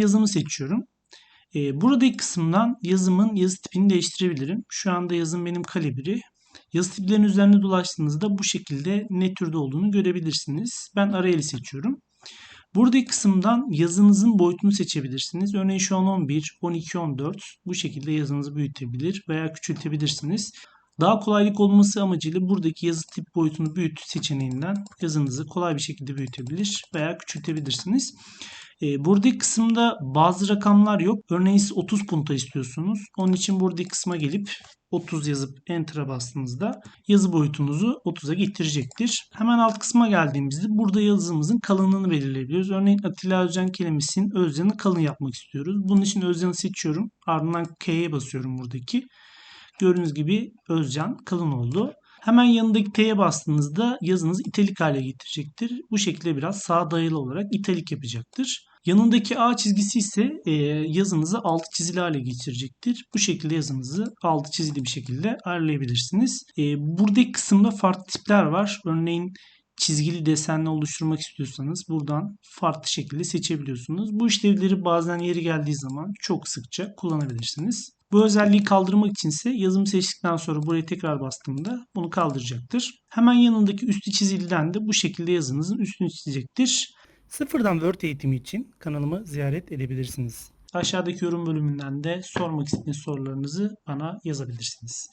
yazımı seçiyorum. Ee, buradaki kısımdan yazımın yazı tipini değiştirebilirim. Şu anda yazım benim kalibri. Yazı tiplerinin üzerinde dolaştığınızda bu şekilde ne türde olduğunu görebilirsiniz. Ben Arial'i seçiyorum. Buradaki kısımdan yazınızın boyutunu seçebilirsiniz. Örneğin şu an 11, 12, 14 bu şekilde yazınızı büyütebilir veya küçültebilirsiniz. Daha kolaylık olması amacıyla buradaki yazı tip boyutunu büyüt seçeneğinden yazınızı kolay bir şekilde büyütebilir veya küçültebilirsiniz. E, buradaki kısımda bazı rakamlar yok. Örneğin siz 30 punta istiyorsunuz. Onun için buradaki kısma gelip 30 yazıp Enter'a bastığınızda yazı boyutunuzu 30'a getirecektir. Hemen alt kısma geldiğimizde burada yazımızın kalınlığını belirleyebiliyoruz. Örneğin Atilla Özcan kelimesinin Özcan'ı kalın yapmak istiyoruz. Bunun için Özcan'ı seçiyorum. Ardından K'ye basıyorum buradaki. Gördüğünüz gibi Özcan kalın oldu. Hemen yanındaki T'ye bastığınızda yazınız italik hale getirecektir. Bu şekilde biraz sağa dayalı olarak italik yapacaktır. Yanındaki A çizgisi ise e, yazınızı altı çizili hale getirecektir. Bu şekilde yazınızı altı çizili bir şekilde ayarlayabilirsiniz. E, buradaki kısımda farklı tipler var. Örneğin çizgili desenle oluşturmak istiyorsanız buradan farklı şekilde seçebiliyorsunuz. Bu işlevleri bazen yeri geldiği zaman çok sıkça kullanabilirsiniz. Bu özelliği kaldırmak için ise yazımı seçtikten sonra buraya tekrar bastığımda bunu kaldıracaktır. Hemen yanındaki üstü çiziliden de bu şekilde yazınızın üstünü çizecektir. Sıfırdan Word eğitimi için kanalımı ziyaret edebilirsiniz. Aşağıdaki yorum bölümünden de sormak istediğiniz sorularınızı bana yazabilirsiniz.